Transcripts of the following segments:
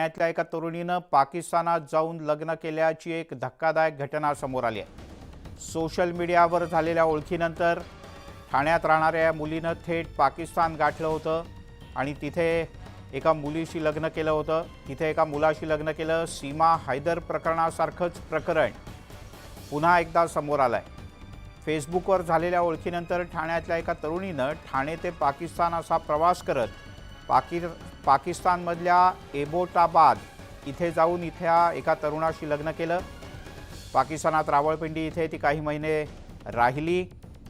ठाण्यातल्या एका तरुणीनं पाकिस्तानात जाऊन लग्न केल्याची एक धक्कादायक घटना समोर आली आहे. सोशल मीडियावर झालेल्या ओळखीनंतर ठाण्यात राहणाऱ्या या मुलीनं थेट पाकिस्तान गाठलं होतं आणि तिथे एका मुलीशी लग्न केलं होतं. तिथे एका मुलाशी लग्न केलं. सीमा हैदर प्रकरणासारखंच प्रकरण पुन्हा एकदा समोर आलं आहे फेसबुकवर झालेल्या ओळखीनंतर ठाण्यातल्या एका तरुणीनं ठाणे ते पाकिस्तान असा प्रवास करत पाकि पाकिस्तानमधल्या एबोटाबाद इथे जाऊन इथ्या एका तरुणाशी लग्न केलं. पाकिस्तानात रावळपिंडी इथे ती काही महिने राहिली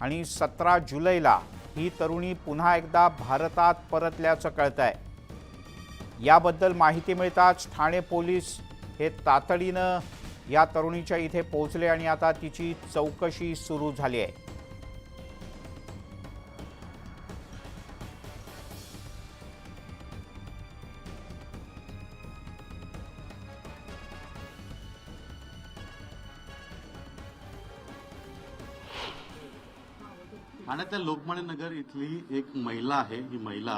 आणि सतरा जुलैला ही तरुणी पुन्हा एकदा भारतात परतल्याचं कळतं आहे याबद्दल माहिती मिळताच ठाणे पोलीस हे तातडीनं या तरुणीच्या इथे पोहोचले आणि आता तिची चौकशी सुरू झाली आहे. ठाण्यातल्या लोकमान्य नगर इथली एक महिला आहे. ही महिला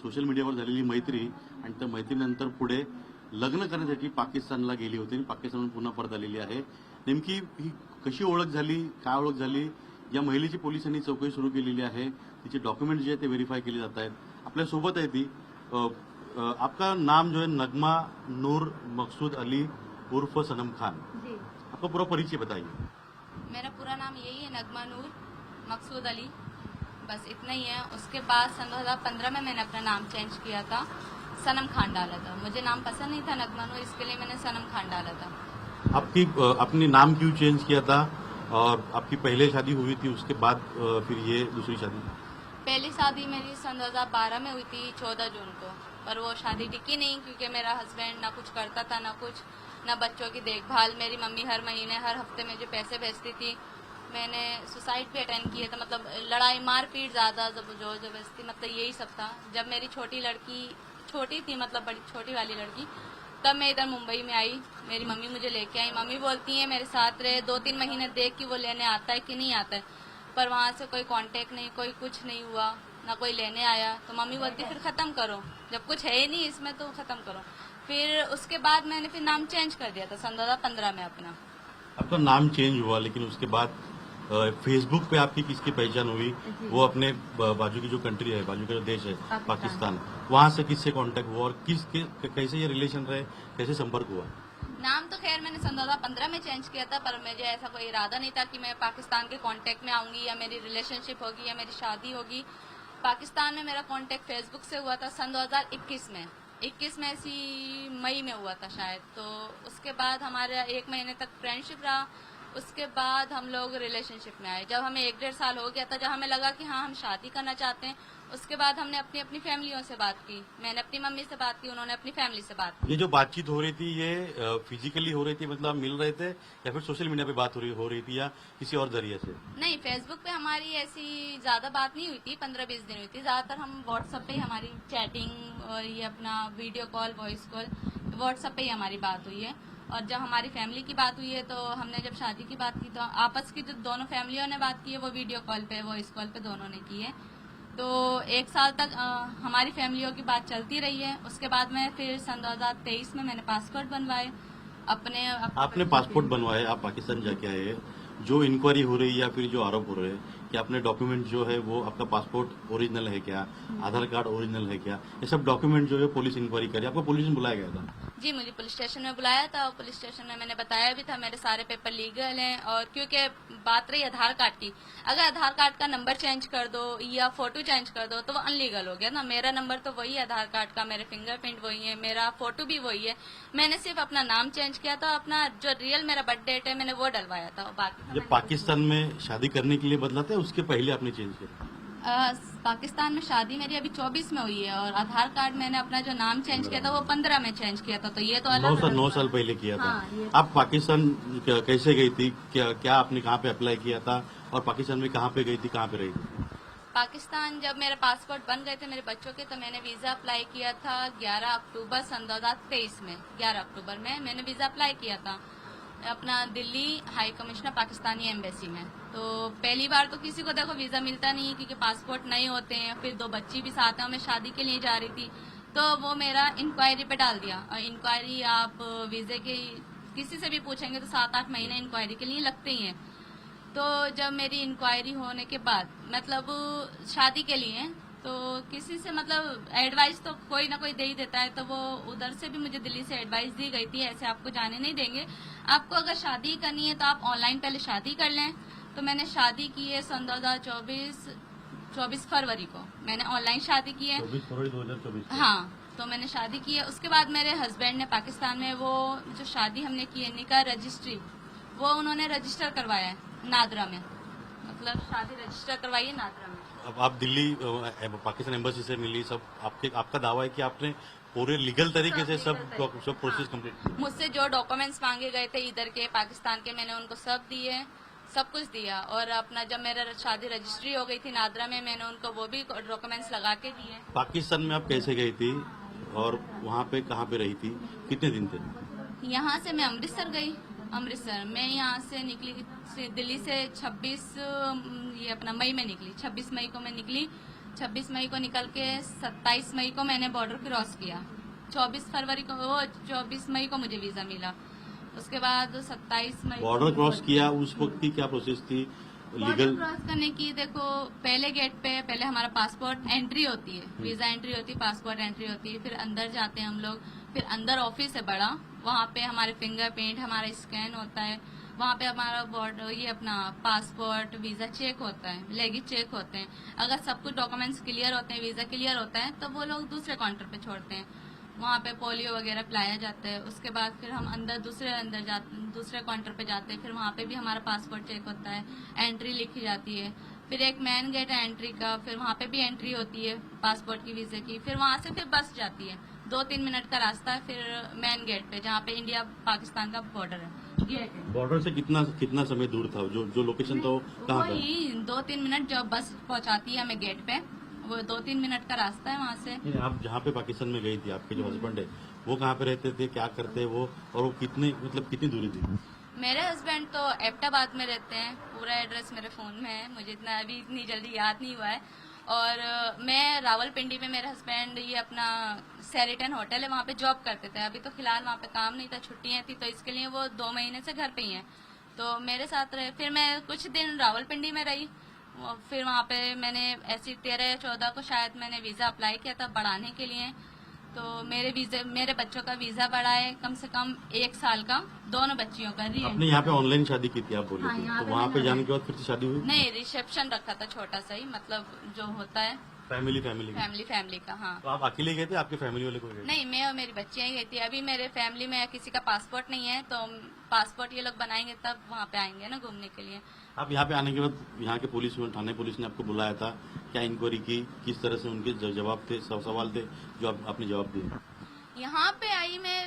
सोशल मीडियावर झालेली मैत्री आणि त्या मैत्रीनंतर पुढे लग्न करण्यासाठी पाकिस्तानला गेली होती आणि पाकिस्तानहून पुन्हा परत आलेली आहे. नेमकी ही कशी ओळख झाली काय ओळख झाली? या महिलेची पोलिसांनी चौकशी सुरू केलेली आहे. तिचे डॉक्युमेंट जे आहे ते व्हेरीफाय केले जात आहेत. आपल्यासोबत आहे ती आपका नाम जो है नगमा नूर मकसूद अली उर्फ सनम खान. जी. आपका पूरा परिचय बताइए. मेरा पूरा नाम यही है नगमा नूर. मकसूद अली बस इतना ही है। उसके बाद सन 2015 में मैंने अपना नाम चेंज किया था सनम खान डाला था। मुझे नाम पसंद नहीं था नगमा नूर इसके लिए मैंने सनम खान डाला था। आपकी अपने नाम क्यों चेंज किया था? और आपकी पहले शादी हुई थी उसके बाद फिर ये दूसरी शादी? पहली शादी मेरी सन 2012 में हुई थी 14 जून को। पर वो शादी टिकी नहीं क्योंकि मेरा हस्बैंड ना कुछ करता था ना कुछ ना बच्चों की देखभाल। मेरी मम्मी हर महीने हर हफ़्ते मुझे पैसे भेजती थी। मैंने सुसाइड भी अटेंड किए थे मतलब लड़ाई, मारपीट ज़्यादा जब ज़ोर ज़बरदस्ती मतलब यही सब था। जब मेरी छोटी लड़की, छोटी थी मतलब बड़ी, छोटी वाली लड़की, तब मैं इधर मुंबई में आई। मेरी मम्मी मुझे लेके आई। मम्मी बोलती है, मेरे साथ रहे। दो तीन महीने देख कि वो लेने आता है कि नहीं आता है। पर वहाँ से कोई कांटेक्ट नहीं, कोई कुछ नहीं हुआ। ना कोई लेने आया। तो मम्मी बोलती फिर खत्म करो। जब कुछ है ही नहीं इसमें तो खत्म करो। फिर उसके बाद मैंने फिर नाम चेंज कर दिया था सन दो में अपना। आपका नाम चेंज हुआ, लेकिन उसके बाद फेसबुक पे आपकी किसकी पहचान हुई? वो अपने बाजू की जो कंट्री है बाजू का जो देश है पाकिस्तान। वहाँ से किससे कांटेक्ट हुआ और किस के, कैसे ये रिलेशन रहे? कैसे संपर्क हुआ? नाम तो खैर मैंने सन 2015 में चेंज किया था पर मुझे ऐसा कोई इरादा नहीं था कि मैं पाकिस्तान के कांटेक्ट में आऊँगी या मेरी रिलेशनशिप होगी या मेरी शादी होगी। पाकिस्तान में मेरा कांटेक्ट फेसबुक से हुआ था सन 2021 में। 21 में ऐसी मई में हुआ था शायद। तो उसके बाद हमारा एक महीने तक फ्रेंडशिप रहा। उसके बाद हम लोग रिलेशनशिप में आए। जब हमें एक डेढ़ साल हो गया था जब हमें लगा कि हाँ हम शादी करना चाहते हैं उसके बाद हमने अपनी अपनी फैमिलियों से बात की। मैंने अपनी मम्मी से बात की उन्होंने अपनी फैमिली से बात की। ये जो बातचीत हो रही थी ये फिजिकली हो रही थी मतलब मिल रहे थे या फिर सोशल मीडिया पे बात हो रही हो रही थी या किसी और ज़रिए से? नहीं फेसबुक पे हमारी ऐसी ज़्यादा बात नहीं हुई थी पंद्रह बीस दिन हुई थी। ज़्यादातर हम व्हाट्सएप पे हमारी चैटिंग और ये अपना video call voice call WhatsApp पे ही हमारी बात हुई है। और जब हमारी फैमिली की बात हुई है तो हमने जब शादी की बात की तो आपस की जो दोनों फैमिलियों ने बात की है वो वीडियो कॉल पे वॉइस कॉल पे दोनों ने की है। तो एक साल तक अ, हमारी फैमिलियों की बात चलती रही है। उसके बाद में फिर सन 2023 में मैंने पासपोर्ट बनवाए। अपने अप- आपने पासपोर्ट बनवाए आप पाकिस्तान जाके आए। जो इंक्वायरी हो रही है या फिर जो आरोप हो रहे हैं कि आपने डॉक्यूमेंट जो है वो आपका पासपोर्ट ओरिजिनल है क्या? आधार कार्ड ओरिजिनल है क्या? ये सब डॉक्यूमेंट जो है पुलिस इंक्वायरी करी। आपको पुलिस ने बुलाया गया था? जी मुझे पुलिस स्टेशन में बुलाया था और पुलिस स्टेशन में मैंने बताया भी था मेरे सारे पेपर लीगल हैं और क्योंकि बात रही आधार कार्ड की अगर आधार कार्ड का नंबर चेंज कर दो या फ़ोटो चेंज कर दो तो वो अनलीगल हो गया ना। मेरा नंबर तो वही है आधार कार्ड का मेरे फिंगरप्रिंट वही है मेरा फ़ोटो भी वही है। मैंने सिर्फ़ अपना नाम चेंज किया था अपना जो रियल मेरा बर्थ डेट है मैंने वो डलवाया था बाकी जब पाकिस्तान में शादी करने के लिए बदला था उसके पहले आपने चेंज किया पाकिस्तान में शादी मेरी अभी 24 में हुई है और आधार कार्ड मैंने अपना जो नाम चेंज किया था वो 15 में चेंज किया था तो ये तो नौ साल नौ साल पहले किया था। हाँ, आप पाकिस्तान कैसे गई थी? क्या क्या आपने कहाँ पे अप्लाई किया था? और पाकिस्तान में कहाँ पे गई थी? कहाँ पे रही थी? पाकिस्तान जब मेरे पासपोर्ट बन गए थे मेरे बच्चों के तो मैंने वीज़ा अप्लाई किया था 11 अक्टूबर सन 2023 में। 11 अक्टूबर में मैंने वीज़ा अप्लाई किया था। अपना Delhi high commissioner Pakistani embassy में। तो पहली बार तो किसी को देखो वीज़ा मिलता नहीं क्योंकि पासपोर्ट नहीं होते हैं, फिर दो बच्ची भी साथ हैं, मैं शादी के लिए जा रही थी। तो वो मेरा इंक्वायरी पे डाल दिया। और इंक्वायरी आप वीजे के किसी से भी पूछेंगे तो सात आठ महीने इंक्वायरी के लिए लगते ही हैं। तो जब मेरी इंक्वायरी होने के बाद मतलब शादी के लिए तो किसी से मतलब एडवाइस तो कोई ना कोई दे ही देता है तो वो उधर से भी मुझे दिल्ली से एडवाइस दी गई थी ऐसे आपको जाने नहीं देंगे। आपको अगर शादी करनी है तो आप ऑनलाइन पहले शादी कर लें। तो मैंने शादी की है सन दो हज़ार चौबीस चौबीस फरवरी को। मैंने ऑनलाइन शादी की है। फरवरी दो हज़ार चौबीस हाँ तो मैंने शादी की है। उसके बाद मेरे हस्बैंड ने पाकिस्तान में वो जो शादी हमने की है निका रजिस्ट्री वो उन्होंने रजिस्टर करवाया है नादरा में। मतलब शादी रजिस्टर करवाई है नादरा में। अब आप दिल्ली पाकिस्तान एम्बेसी से मिली सब आपके आपका दावा है कि आपने पूरे लीगल तरीके से सब सब प्रोसेस कंप्लीट मुझसे जो डॉक्यूमेंट्स मांगे गए थे इधर के पाकिस्तान के मैंने उनको सब दिए सब कुछ दिया। और अपना जब मेरा शादी रजिस्ट्री हो गई थी नादरा में मैंने उनको वो भी डॉक्यूमेंट्स लगा के दिए। पाकिस्तान में आप कैसे गई थी और वहाँ पे कहाँ पे रही थी? कितने दिन थे? यहाँ से मैं अमृतसर गई। अमृतसर मैं यहाँ से निकली दिल्ली से 26 अम, ये अपना मई में निकली 26 मई को मैं निकली 26 मई को निकल के 27 मई को मैंने बॉर्डर क्रॉस किया। 24 फरवरी को वो 24 मई को मुझे वीज़ा मिला। उसके बाद 27 मई बॉर्डर क्रॉस किया उस वक्त की क्या प्रोसेस थी? बॉर्डर लीगल क्रॉस करने की देखो पहले गेट पे पहले हमारा पासपोर्ट एंट्री होती है। वीज़ा एंट्री होती है पासपोर्ट एंट्री होती है फिर अंदर जाते हैं हम लोग फिर अंदर ऑफ़िस है बड़ा। वहाँ पे हमारे फिंगरप्रिंट हमारा स्कैन होता है। वहाँ पे हमारा बॉर्डर ये अपना पासपोर्ट वीज़ा चेक होता है लेगी चेक होते हैं। अगर सब कुछ डॉक्यूमेंट्स क्लियर होते हैं वीज़ा क्लियर होता है तो वो लोग दूसरे काउंटर पे छोड़ते हैं। वहाँ पे पोलियो वगैरह पिलाया जाता है, उसके बाद फिर हम अंदर, दूसरे अंदर जाते दूसरे काउंटर पे जाते हैं। फिर वहाँ पे भी हमारा पासपोर्ट चेक होता है एंट्री लिखी जाती है। फिर एक मेन गेट है एंट्री का, फिर वहाँ पे भी एंट्री होती है पासपोर्ट की वीजे की। फिर वहाँ से फिर बस जाती है। दो तीन मिनट का रास्ता है, फिर मेन गेट पे, जहाँ पे इंडिया पाकिस्तान का बॉर्डर है है। बॉर्डर से कितना कितना समय दूर था? जो जो लोकेशन था वो कहाँ पर दो तीन मिनट जब बस पहुँचाती है हमें गेट पे वो दो तीन मिनट का रास्ता है वहाँ से। आप जहाँ पे पाकिस्तान में गई थी आपके जो हस्बैंड है वो कहाँ पे रहते थे क्या करते वो और वो कितने मतलब कितनी दूरी थी? मेरे हस्बैंड तो एबटाबाद में रहते हैं पूरा एड्रेस मेरे फ़ोन में है मुझे इतना अभी इतनी जल्दी याद नहीं हुआ है। और मैं रावलपिंडी में मेरे हस्बैंड ये अपना सैरिटन होटल है, वहाँ पे जॉब करते थे। अभी तो फ़िलहाल वहाँ पे काम नहीं था छुट्टियाँ थी तो इसके लिए वो दो महीने से घर पे ही हैं। तो मेरे साथ रहे। फिर मैं कुछ दिन रावलपिंडी में रही। फिर वहाँ पे मैंने ऐसी तेरह या चौदह को शायद मैंने वीज़ा अप्लाई किया था बढ़ाने के लिए। तो मेरे वीजे मेरे बच्चों का वीज़ा बढ़ा है कम से कम एक साल का दोनों बच्चियों का री आपने यहाँ पे ऑनलाइन शादी की थी आप बोले हाँ, थे। तो वहाँ पे जाने के बाद फिर से शादी हुई? नहीं रिसेप्शन रखा था छोटा सा ही मतलब जो होता है। फैमिली फैमिली फैमिली फैमिली का हाँ। तो आप अकेले गए थे आपके फैमिली वाले को नहीं मैं और मेरी बच्चियाँ ही गई थी। अभी मेरे फैमिली में किसी का पासपोर्ट नहीं है तो पासपोर्ट ये लोग बनाएँगे तब वहाँ पे आएँगे ना घूमने के लिए। आप यहाँ पे आने के बाद यहाँ के पुलिस थाने पुलिस ने आपको बुलाया था? क्या इंक्वायरी की? किस तरह से उनके जवाब थे सब सवाल थे जो आप, आपने जवाब दिए? यहाँ पे आई मैं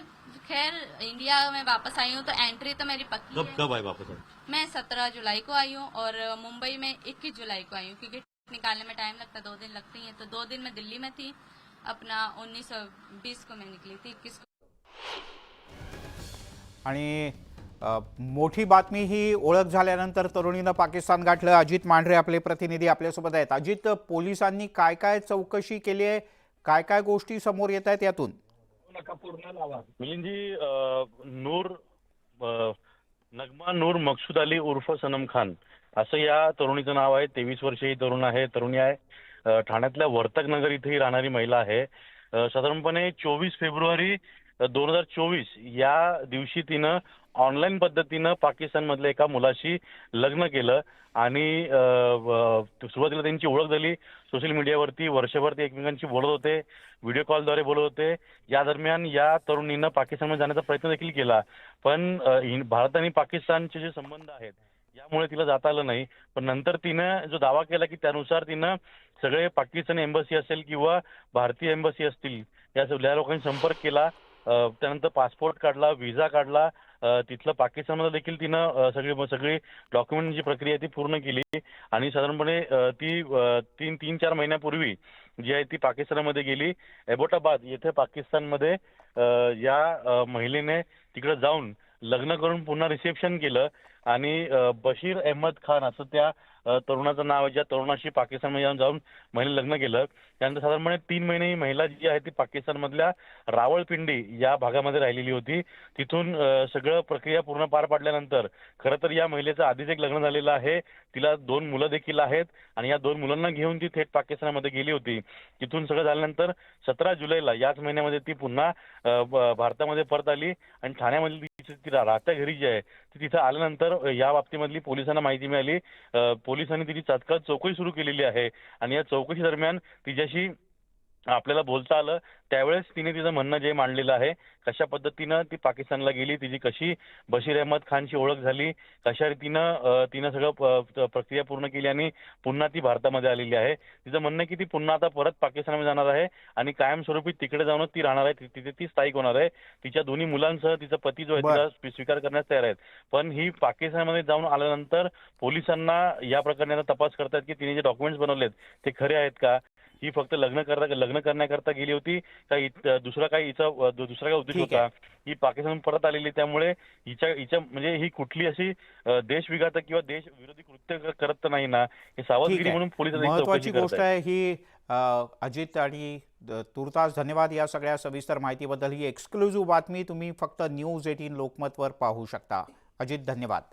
खैर इंडिया में वापस आई हूँ तो एंट्री तो मेरी पक्की कब है। कब आए वापस आप? मैं सत्रह जुलाई को आई हूँ और मुंबई में इक्कीस जुलाई को आई हूँ क्योंकि निकालने में टाइम लगता है दो दिन लगते ही। तो दो दिन में दिल्ली में थी अपना उन्नीस सौ बीस को मैं निकली थी इक्कीस को। आणि मोठी बातमी ही ओळख झाल्यानंतर तरुणीनं पाकिस्तान गाठलं. अजित मांढरे आपले प्रतिनिधी आपल्यासोबत आहेत. अजित पोलिसांनी काय काय चौकशी केली आहे? काय काय गोष्टी समोर येत आहेत यातून? मिलिंदजी नूर नगमा नूर मकसूद अली उर्फ सनम खान असं या तरुणीचं नाव आहे. तेवीस वर्षीय ही तरुण आहे. तरुणी आहे. ठाण्यातल्या वर्तक नगर इथे ही राहणारी महिला आहे. साधारणपणे चोवीस फेब्रुवारी दोन हजार चोवीस या दिवशी तिनं ऑनलाईन पद्धतीनं पाकिस्तानमधल्या एका मुलाशी लग्न केलं आणि सुरुवातीला त्यांची ओळख झाली. सोशल मीडियावरती वर्षभर ते एकमेकांशी बोलत होते व्हिडिओ कॉलद्वारे बोलत होते. या दरम्यान या तरुणीनं पाकिस्तानमध्ये जाण्याचा प्रयत्न देखील केला. पण भारत आणि पाकिस्तानचे जे संबंध आहेत यामुळे तिला जाता आलं नाही. पण नंतर तिनं जो दावा केला की त्यानुसार तिनं सगळे पाकिस्तानी एम्बसी असेल किंवा भारतीय एम्बसी असतील या सगळ्या लोकांनी संपर्क केला. त्यानंतर पासपोर्ट काढला व्हिसा काढला. तिथलं पाकिस्तानमध्ये देखील तिनं सगळी सगळी सगळी डॉक्युमेंटची प्रक्रिया ती पूर्ण केली. आणि साधारणपणे ती तीन तीन चार महिन्यापूर्वी जी आहे ती पाकिस्तानमध्ये गेली. एबोटाबाद येथे पाकिस्तानमध्ये या महिलेने तिकडे जाऊन लग्न करून पुन्हा रिसेप्शन केलं. आणि बशीर अहमद खान असं त्या तरुणाचं नाव आहे ज्या तरुणाशी पाकिस्तानमध्ये जाऊन जाऊन महिला लग्न केलं. त्यानंतर साधारणपणे तीन महिने ही महिला जी आहे ती पाकिस्तानमधल्या रावळपिंडी या भागामध्ये राहिलेली होती. तिथून सगळं प्रक्रिया पूर्ण पार पाडल्यानंतर खरं तर या महिलेचं आधीच एक लग्न झालेलं आहे. तिला दोन मुलं देखील आहेत आणि या दोन मुलांना घेऊन ती थेट पाकिस्तानमध्ये गेली होती. तिथून सगळं झाल्यानंतर सतरा जुलैला याच महिन्यामध्ये ती पुन्हा भारतामध्ये परत आली आणि ठाण्यामधली तिला राहत्या घरी जी आहे ती तिथं आल्यानंतर या बाबतीमधली पोलिसांना माहिती मिळाली. पोलिसांनी तिची तात्काळ चौकशी सुरू केलेली आहे. आणि या चौकशी दरम्यान तिच्याशी आपल्याला बोलता आलं. त्यावेळेस तिने तिचं म्हणणं जे मांडलेलं आहे कशा पद्धतीनं ती पाकिस्तानला गेली तिची कशी बशीर अहमद खानची ओळख झाली कशा रीतीनं तिनं सगळं प्रक्रिया पूर्ण केली आणि पुन्हा ती भारतामध्ये आलेली आहे. तिचं म्हणणं की ती पुन्हा आता परत पाकिस्तानमध्ये जाणार आहे आणि कायमस्वरूपी तिकडे जाऊनच ती राहणार आहे तिथे ती स्थायिक होणार आहे. तिच्या दोन्ही मुलांसह तिचा पती जो आहे. तिला स्वी- स्वीकार करण्यास तयार आहेत. पण ही पाकिस्तानमध्ये जाऊन आल्यानंतर पोलिसांना या प्रकरणी आता तपास करतात की तिने जे डॉक्युमेंट्स बनवलेत ते खरे आहेत का? ही फक्त लग्न करता लग्न करण्याकरता गेली होती. का दुसरा काही हिचा दुसरा काही उद्देश होता? ही पाकिस्तान परत आलेली त्यामुळे हिच्या हिच्या म्हणजे ही कुठली अशी देशविघातक किंवा देश विरोधी कृत्य करत नाही ना? हे सावधगिरी म्हणून पोलीस आता महत्वाची चौकशी करत गोष्ट. आहे ही अजित आणि तुर्तास धन्यवाद या सगळ्या सविस्तर माहितीबद्दल ही एक्सक्लुझिव्ह बातमी तुम्ही फक्त न्यूज एटीन लोकमतवर पाहू शकता. अजित धन्यवाद.